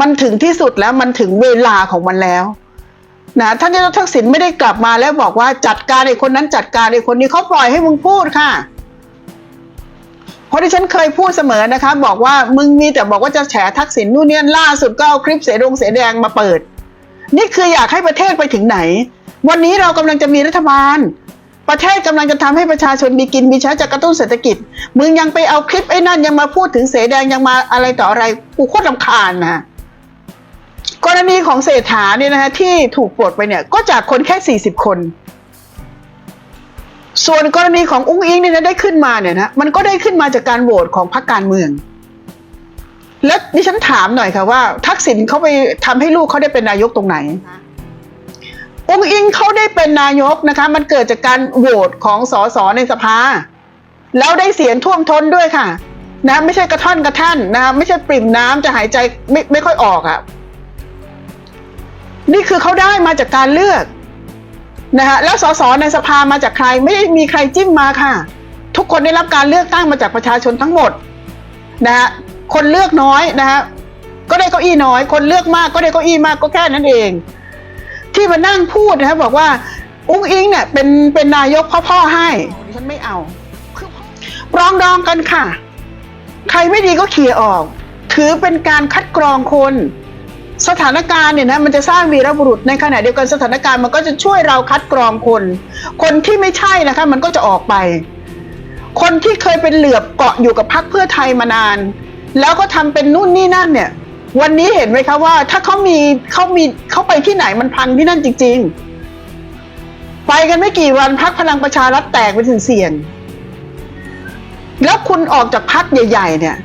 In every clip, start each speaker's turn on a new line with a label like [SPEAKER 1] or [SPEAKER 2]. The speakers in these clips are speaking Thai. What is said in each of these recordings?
[SPEAKER 1] มันถึงที่สุดแล้วมันถึงเวลาของมันแล้วนะท่านนายกทักษิณไม่ได้กลับมาแล้วบอกว่าจัดการไอ้คนนั้นจัดการไอ้คนนี้เขาปล่อยให้มึงพูดค่ะ เพราะที่ฉันเคยพูดเสมอนะคะ บอกว่ามึงมีแต่บอกว่าจะแฉทักษิณนู่นนี่ล่าสุดก็เอาคลิปเสดงเสแดงมาเปิด นี่คืออยากให้ประเทศไปถึงไหน วันนี้เรากำลังจะมีรัฐบาล ประเทศกำลังจะทำให้ประชาชนมีกินมีใช้จะกระตุ้นเศรษฐกิจ มึงยังไปเอาคลิปไอ้นั่นยังมาพูดถึงเสแดงยังมาอะไรต่ออะไรกูโคตรลำคาญนะ กรณีของเศรษฐาเนี่ยนะฮะที่ถูกปลดไปเนี่ยก็จากคนแค่สี่สิบคน ส่วนกรณีของอุ้งอิงเนี่ยนะได้ขึ้นมาเนี่ยนะมันก็ได้ขึ้นมาจากการโหวตของพรรคการเมือง แล้วดิฉันถามหน่อยค่ะว่า ทักษิณเขาไปทำให้ลูกเขาได้เป็นนายกตรงไหนองค์อิงเขาได้เป็นนายกนะคะ มันเกิดจากการโหวตของสสในสภา แล้วได้เสียงท่วมท้นด้วยค่ะ นะ ไม่ใช่กระท่อนกระท่านนะไม่ใช่ปริ่มน้ำจะหายใจไม่ไม่ค่อยออกอะ่ะ นี่คือเขาได้มาจากการเลือกนะคะแล้วสสในสภามาจากใครไม่ได้มีใครจิ้มมาค่ะ ทุกคนได้รับการเลือกตั้งมาจากประชาชนทั้งหมดนะฮะคนเลือกน้อยนะฮะก็ได้เก้าอี้น้อย คนเลือกมากก็ได้เก้าอี้มากก็แค่นั้นเอง ที่มานั่งพูดนะครับบอกว่า อุ้งอิงเนี่ยเป็นเป็นนายกพ่อพ่อให้ฉันไม่เอาคือปรองดองกันค่ะ ใครไม่ดีก็เขี่ยออก ถือเป็นการคัดกรองคน สถานการณ์เนี่ยนะมันจะสร้างวีรบุรุษในขณะเดียวกันสถานการณ์มันก็จะช่วยเราคัดกรองคน คนที่ไม่ใช่นะคะมันก็จะออกไป คนที่เคยเป็นเหลือบเกาะอยู่กับพรรคเพื่อไทยมานาน แล้วก็ทำเป็นนู่นนี่นั่นเนี่ย วันนี้เห็นไหมคะว่า ถ้าเขามีเขามีเขาไปที่ไหนมันพังที่นั่นจริง ๆ ไปกันไม่กี่วันพักพลังประชารัฐแตกไปถึงเสี่ยง แล้วคุณออกจากพักใหญ่ ๆ เนี่ย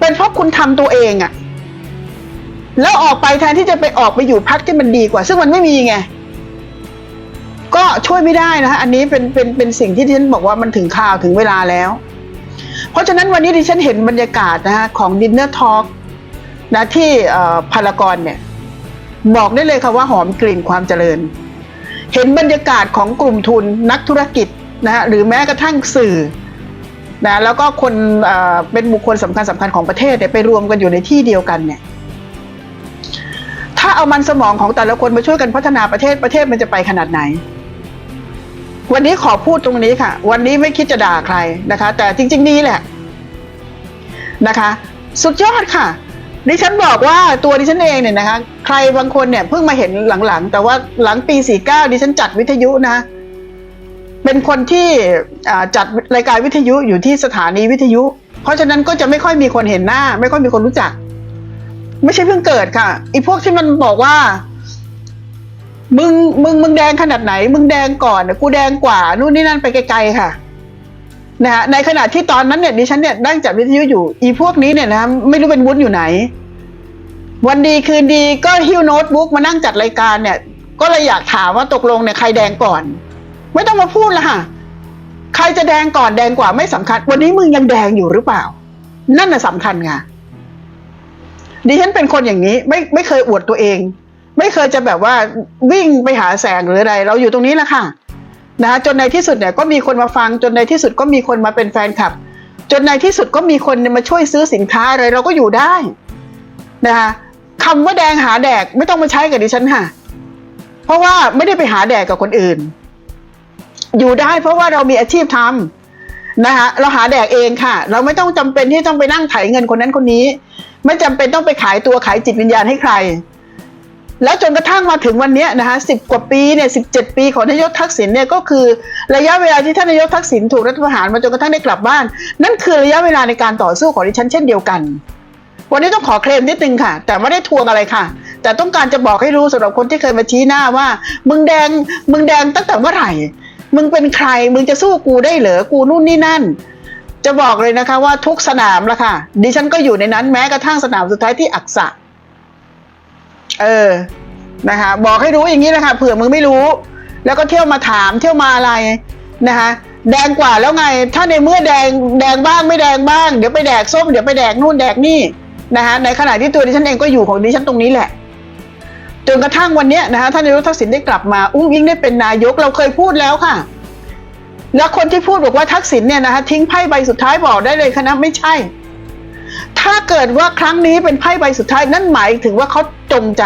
[SPEAKER 1] เป็นเพราะคุณทำตัวเองอะ แล้วออกไปแทนที่จะไปออกไปอยู่พักที่มันดีกว่า ซึ่งมันไม่มีไงก็ช่วยไม่ได้นะคะอันนี้เป็นเป็นเป็นสิ่งที่ดิฉันบอกว่ามันถึงข่าวถึงเวลาแล้ว เพราะฉะนั้นวันนี้ดิฉันเห็นบรรยากาศนะคะของดินเนอร์ทอล์กนะที่พารากอนเนี่ยบอกได้เลยค่ะว่าหอมกลิ่นความเจริญ เห็นบรรยากาศของกลุ่มทุนนักธุรกิจนะฮะหรือแม้กระทั่งสื่อนะแล้วก็คนเอ่อเป็นบุคคลสำคัญสำคัญของประเทศเนี่ยไปรวมกันอยู่ในที่เดียวกันเนี่ย เอามันสมองของแต่ละคนมาช่วยกันพัฒนาประเทศประเทศมันจะไปขนาดไหน วันนี้ขอพูดตรงนี้ค่ะ วันนี้ไม่คิดจะด่าใครนะคะ แต่จริง ๆ นี่แหละนะคะ สุดยอดค่ะดิฉันบอกว่าตัวดิฉันเองเนี่ยนะคะ ใครบางคนเนี่ยเพิ่งมาเห็นหลังๆ แต่ว่าหลังปี 49 ดิฉันจัดวิทยุนะ เป็นคนที่จัดรายการวิทยุอยู่ที่สถานีวิทยุ เพราะฉะนั้นก็จะไม่ค่อยมีคนเห็นหน้า ไม่ค่อยมีคนรู้จัก ไม่ใช่เพิ่งเกิดค่ะไอีพวกที่มันบอกว่า มึงมึงมึงแดงขนาดไหน มึงแดงก่อนกูแดงกว่านู่นนี่นั่นไปไกลๆค่ะนะฮะในขณะที่ตอนนั้นเนี่ยดิฉันเนี่ยนั่งจัดวิทยุอยู่ อีพวกนี้เนี่ยนะไม่รู้เป็นวุ้นอยู่ไหน วันดีคืนดีก็หิ้วโน้ตบุ๊กมานั่งจัดรายการเนี่ย ก็เลยอยากถามว่าตกลงเนี่ยใครแดงก่อน ไม่ต้องมาพูดละค่ะใครจะแดงก่อนแดงกว่าไม่สำคัญ วันนี้มึงยังแดงอยู่หรือเปล่า นั่นน่ะสำคัญไง ดิฉันเป็นคนอย่างนี้ ไม่ไม่เคยอวดตัวเอง ไม่เคยจะแบบว่าวิ่งไปหาแสงหรืออะไร เราอยู่ตรงนี้แหละค่ะนะคะจนในที่สุดเนี่ยก็มีคนมาฟังจนในที่สุดก็มีคนมาเป็นแฟนคลับ จนในที่สุดก็มีคนมาช่วยซื้อสินค้าอะไรเราก็อยู่ได้นะคะคำว่าแดงหาแดกไม่ต้องมาใช้กับดิฉันค่ะ เพราะว่าไม่ได้ไปหาแดกกับคนอื่น อยู่ได้เพราะว่าเรามีอาชีพทำนะคะเราหาแดกเองค่ะ เราไม่ต้องจำเป็นที่ต้องไปนั่งไถเงินคนนั้นคนนี้ ไม่จำเป็นต้องไปขายตัวขายจิตวิญญาณให้ใคร แล้วจนกระทั่งมาถึงวันนี้นะคะสิบกว่าปีเนี่ยสิบเจ็ดปีของนายกทักษิณเนี่ยก็คือระยะเวลาที่ท่านนายกทักษิณถูกรัฐประหารมาจนกระทั่งได้กลับบ้าน นั่นคือระยะเวลาในการต่อสู้ของดิฉันเช่นเดียวกัน วันนี้ต้องขอเคลมนิดนึงค่ะ แต่ไม่ได้ทวงอะไรค่ะ แต่ต้องการจะบอกให้รู้สำหรับคนที่เคยมาชี้หน้าว่า มึงแดงมึงแดงตั้งแต่เมื่อไหร่ มึงเป็นใครมึงจะสู้กูได้เหรอกูนู่นนี่นั่น จะบอกเลยนะคะว่าทุกสนามละค่ะ ดิฉันก็อยู่ในนั้นแม้กระทั่งสนามสุดท้ายที่อักษะ เออ นะคะ บอกให้รู้อย่างนี้นะคะเผื่อมึงไม่รู้ แล้วก็เที่ยวมาถามเที่ยวมาอะไรนะคะแดงกว่าแล้วไง ถ้าในเมื่อแดงแดงบ้างไม่แดงบ้าง เดี๋ยวไปแดกส้มเดี๋ยวไปแดกนู่นแดกนี่นะคะในขณะที่ตัวดิฉันเองก็อยู่ของดิฉันตรงนี้แหละจนกระทั่งวันนี้นะคะท่านนายกทักษิณได้กลับมา อุ้งอิงได้เป็นนายกเราเคยพูดแล้วค่ะ แล้วคนที่พูดบอกว่าทักษิณเนี่ยนะคะทิ้งไพ่ใบสุดท้ายบอกได้เลยคณะไม่ใช่ ถ้าเกิดว่าครั้งนี้เป็นไพ่ใบสุดท้ายนั่นหมายถึงว่าเขาจงใจ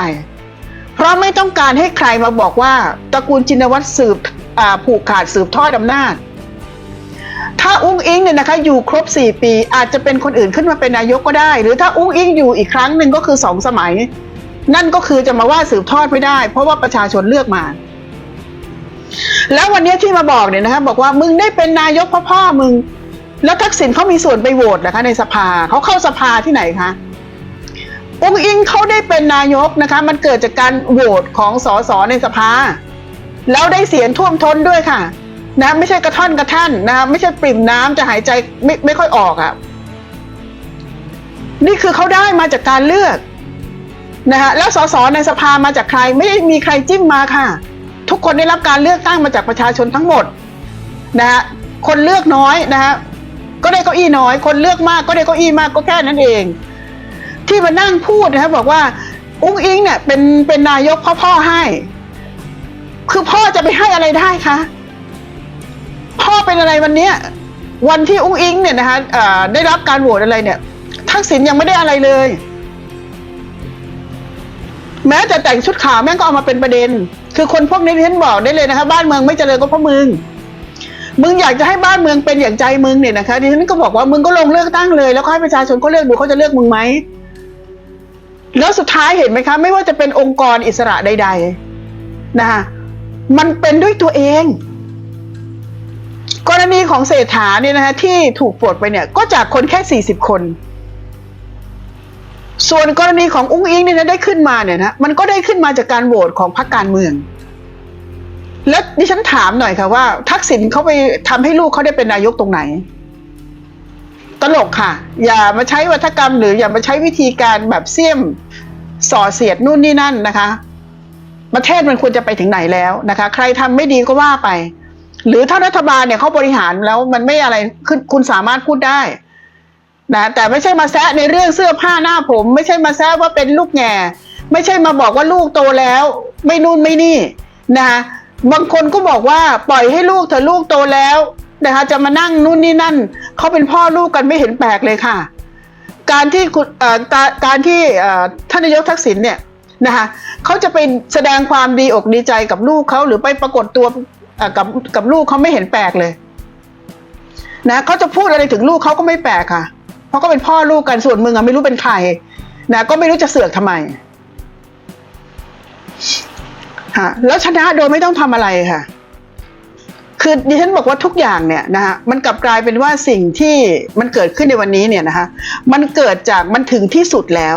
[SPEAKER 1] เพราะไม่ต้องการให้ใครมาบอกว่าตระกูลจินวัตรสืบผูกขาดสืบทอดอำนาจ ถ้าอุ้งอิงเนี่ยนะคะอยู่ครบ 4 ปีอาจจะเป็นคนอื่นขึ้นมาเป็นนายกก็ได้ หรือถ้าอุ้งอิงอยู่อีกครั้งหนึ่งก็คือสองสมัย นั่นก็คือจะมาว่าสืบทอดไม่ได้ เพราะว่าประชาชนเลือกมา แล้ววันนี้ที่มาบอกเนี่ยนะคะบอกว่ามึงได้เป็นนายกพ่อพ่อมึง แล้วทักษิณเขามีส่วนไปโหวตนะคะในสภาเขาเข้าสภาที่ไหนคะองค์อิงเขาได้เป็นนายกนะคะ มันเกิดจากการโหวตของสสในสภา แล้วได้เสียงท่วมท้นด้วยค่ะ นะ ไม่ใช่กระท่อนกระท่านนะไม่ใช่ปริ่มน้ำจะหายใจไม่ไม่ค่อยออกอะ่ะนี่คือเขาได้มาจากการเลือกนะคะแล้วสสในสภามาจากใครไม่ได้มีใครจิ้มมาค่ะ ทุกคนได้รับการเลือกตั้งมาจากประชาชนทั้งหมดนะฮะคนเลือกน้อยนะฮะก็ได้เก้าอี้น้อย คนเลือกมากก็ได้เก้าอี้มากก็แค่นั้นเอง ที่มานั่งพูดนะครับบอกว่าอุ้งอิงเนี่ยเป็นเป็นนายกเพ่อพ่อให้ คือพ่อจะไปให้อะไรได้คะพ่อเป็นอะไรวันเนี้ยวันที่อุ้งอิงเนี่ยนะคะได้รับการโหวตอะไรเนี่ยทักษิณยังไม่ได้อะไรเลย แม้แต่แต่งชุดขาวแม่งก็เอามาเป็นประเด็น คือคนพวกนี้ที่ฉันบอกได้เลยนะคะ บ้านเมืองไม่เจริญก็เพราะมึง มึงอยากจะให้บ้านเมืองเป็นอย่างใจมึงเนี่ยนะคะดิฉันก็บอกว่ามึงก็ลงเลือกตั้งเลย แล้วก็ให้ประชาชนก็เลือกดูเขาจะเลือกมึงไหมแล้วสุดท้ายเห็นไหมคะ ไม่ว่าจะเป็นองค์กรอิสระใด ๆ นะคะมันเป็นด้วยตัวเอง กรณีของเศรษฐาเนี่ยนะคะที่ถูกปลดไปเนี่ย ก็จากคนแค่ 40 คน ส่วนกรณีของอุ้งอิงเนี่ยนะได้ขึ้นมาเนี่ยนะมันก็ได้ขึ้นมาจากการโหวตของพรรคการเมือง แล้วดิฉันถามหน่อยค่ะว่า ทักษิณเขาไปทำให้ลูกเขาได้เป็นนายกตรงไหน ตลกค่ะ อย่ามาใช้วัฒกรรมหรืออย่ามาใช้วิธีการแบบเสี่ยมส่อเสียดนู่นนี่นั่นนะคะ ประเทศมันควรจะไปถึงไหนแล้วนะคะ ใครทำไม่ดีก็ว่าไป หรือถ้ารัฐบาลเนี่ยเขาบริหารแล้วมันไม่อะไรคุณคุณสามารถพูดได้ นะแต่ไม่ใช่มาแซะในเรื่องเสื้อผ้าหน้าผม ไม่ใช่มาแซะว่าเป็นลูกแง่ไม่ใช่มาบอกว่าลูกโตแล้ว ไม่นู่นไม่นี่นะบางคนก็บอกว่าปล่อยให้ลูกเธอะลูกโตแล้วนะคะจะมานั่งนู่นนี่นั่นเขาเป็นพ่อลูกกันไม่เห็นแปลกเลยค่ะ การที่คุณการที่ท่านนายกทักษิณเนี่ยนะคะเขาจะไปแสดงความดีอกดีใจกับลูกเขาหรือไปปรากฏตัวกับกับลูกเขาไม่เห็นแปลกเลยนะเขาจะพูดอะไรถึงลูกเขาก็ไม่แปลกค่ะ เพราะก็เป็นพ่อลูกกันส่วนมึงอะไม่รู้เป็นใครนะก็ไม่รู้จะเสือกทำไมฮะแล้วชนะโดยไม่ต้องทำอะไรค่ะ คือดิฉันบอกว่าทุกอย่างเนี่ยนะฮะมันกลับกลายเป็นว่าสิ่งที่มันเกิดขึ้นในวันนี้เนี่ยนะคะมันเกิดจากมันถึงที่สุดแล้ว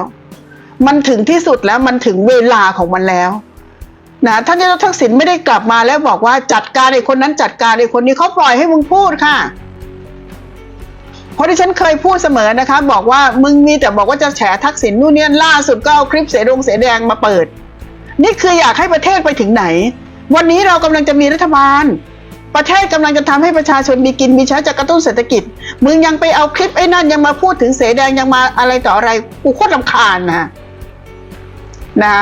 [SPEAKER 1] มันถึงที่สุดแล้วมันถึงเวลาของมันแล้วนะท่านนายกทักษิณไม่ได้กลับมาแล้วบอกว่าจัดการไอ้คนนั้นจัดการไอ้คนนี้เขาปล่อยให้มึงพูดค่ะ เพราะที่ฉันเคยพูดเสมอนะคะ บอกว่ามึงมีแต่บอกว่าจะแฉทักษิณนู่นเนี่ยล่าสุดก็เอาคลิปเสดงเสแดงมาเปิด นี่คืออยากให้ประเทศไปถึงไหน วันนี้เรากำลังจะมีรัฐบาล ประเทศกำลังจะทำให้ประชาชนมีกินมีใช้จากกระตุ้นเศรษฐกิจ มึงยังไปเอาคลิปไอ้นั่นยังมาพูดถึงเสแดงยังมาอะไรต่ออะไรกูโคตรลำคาญนะนะ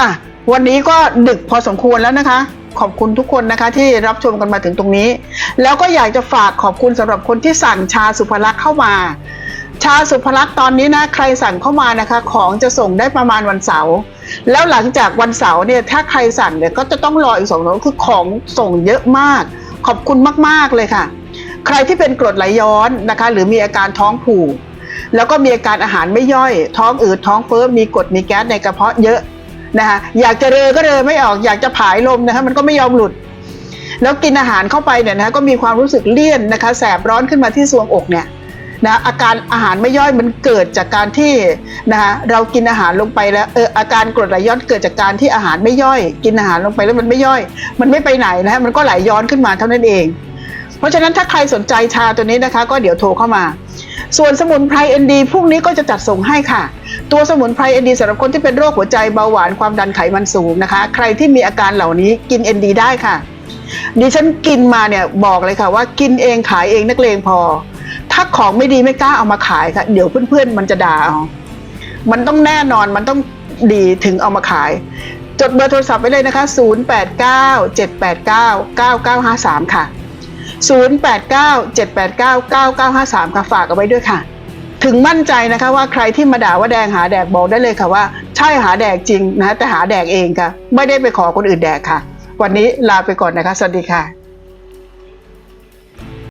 [SPEAKER 1] อะวันนี้ก็ดึกพอสมควรแล้วนะคะ ขอบคุณทุกคนนะคะที่รับชมกันมาถึงตรงนี้ แล้วก็อยากจะฝากขอบคุณสำหรับคนที่สั่งชาสุภลักษณ์เข้ามา ชาสุภลักษณ์ตอนนี้นะใครสั่งเข้ามานะคะ ของจะส่งได้ประมาณวันเสาร์แล้วหลังจากวันเสาร์เนี่ยถ้าใครสั่งเนี่ยก็จะต้องรออีกสองวันคือของส่งเยอะมาก ขอบคุณมากๆเลยค่ะ ใครที่เป็นกรดไหลย้อนนะคะ หรือมีอาการท้องผูกแล้วก็มีอาการอาหารไม่ย่อย ท้องอืดท้องเฟ้อมีกรดมีแก๊สในกระเพาะเยอะ นะคะอยากจะเรอก็เรอไม่ออกอยากจะผายลมนะคะมันก็ไม่ยอมหลุด แล้วกินอาหารเข้าไปเนี่ยนะคะก็มีความรู้สึกเลี่ยนนะคะแสบร้อนขึ้นมาที่ซวงอกเนี่ยนะอาการอาหารไม่ย่อยมันเกิดจากการที่นะคะเรากินอาหารลงไปแล้วเอออาการกรดไหลย้อนเกิดจากการที่อาหารไม่ย่อย กินอาหารลงไปแล้วมันไม่ย่อย มันไม่ไปไหนนะฮะมันก็ไหลย้อนขึ้นมาเท่านั้นเอง เพราะฉะนั้นถ้าใครสนใจชาตัวนี้นะคะ ก็เดี๋ยวโทรเข้ามา ส่วนสมุนไพรเอ็นดีพรุ่งนี้ก็จะจัดส่งให้ค่ะ ตัวสมุนไพรเอ็นดีสำหรับคนที่เป็นโรคหัวใจเบาหวานความดันไขมันสูงนะคะ ใครที่มีอาการเหล่านี้กินเอ็นดีได้ค่ะ ดิฉันกินมาเนี่ยบอกเลยค่ะว่ากินเองขายเองนักเลงพอ ถ้าของไม่ดีไม่กล้าเอามาขายค่ะเดี๋ยวเพื่อนๆมันจะด่าเอามันต้องแน่นอนมันต้องดีถึงเอามาขาย จดเบอร์โทรศัพท์ไว้เลยนะคะ 0897899953 ค่ะ 0897899953 ค่ะฝากเอาไว้ด้วยค่ะ ถึงมั่นใจนะคะว่าใครที่มาด่าว่าแดงหาแดกบอกได้เลยค่ะว่า ใช่หาแดกจริงนะแต่หาแดกเองค่ะ ไม่ได้ไปขอคนอื่นแดกค่ะ วันนี้ลาไปก่อนนะคะ สวัสดีค่ะ